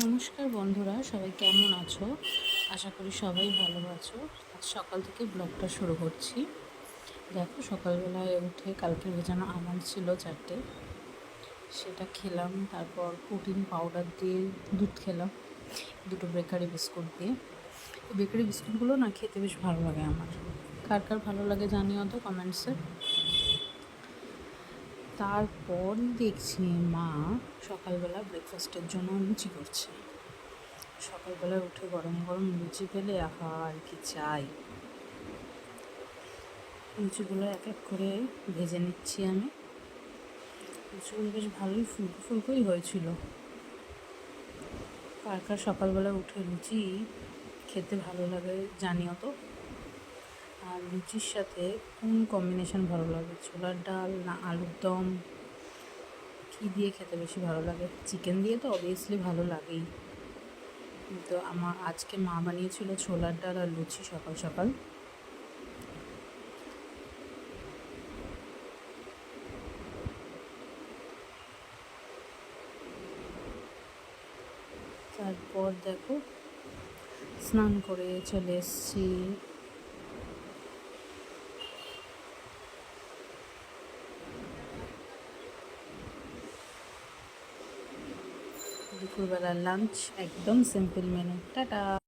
নমস্কার বন্ধুরা, সবাই কেমন আছো? আশা করি সবাই ভালো আছো। আজ সকাল থেকে ব্লগটা শুরু করছি। দেখো, সকালবেলায় উঠে কালকে ভেজানো আমার ছিল চারটে। সেটা খেলাম, তারপর প্রোটিন পাউডার দিয়ে দুধ খেলাম, দুটো বেকারি বিস্কুট দিয়ে। বেকারি বিস্কুটগুলো না খেতে বেশ ভালো লাগে আমার। কার কার ভালো লাগে জানিও তো কমেন্টসে। তারপর দেখছি মা সকালবেলা ব্রেকফাস্টের জন্য লুচি করছে। সকালবেলায় উঠে গরম গরম লুচি পেলে আহা, আর কি চাই। লুচিগুলো এক এক করে ভেজে নিচ্ছি আমি। লুচিগুলো বেশ ভালোই ফুলকো ফুলকোই হয়েছিল। কার কার সকালবেলা উঠে লুচি খেতে ভালো লাগে জানিও তো। আর লুচির সাথে কোন কম্বিনেশন ভালো লাগে? ছোলার ডাল না আলুর দম? কী দিয়ে খেতে বেশি ভালো লাগে? চিকেন দিয়ে তো অবভিয়াসলি ভালো লাগেই। তো আমার আজকে মা বানিয়েছিল ছোলার ডাল আর লুচি সকাল সকাল। তারপর দেখো, স্নান করে চলে এসছি। দুপুরবেলার লাঞ্চ একদম সিম্পল মেনু টাটা!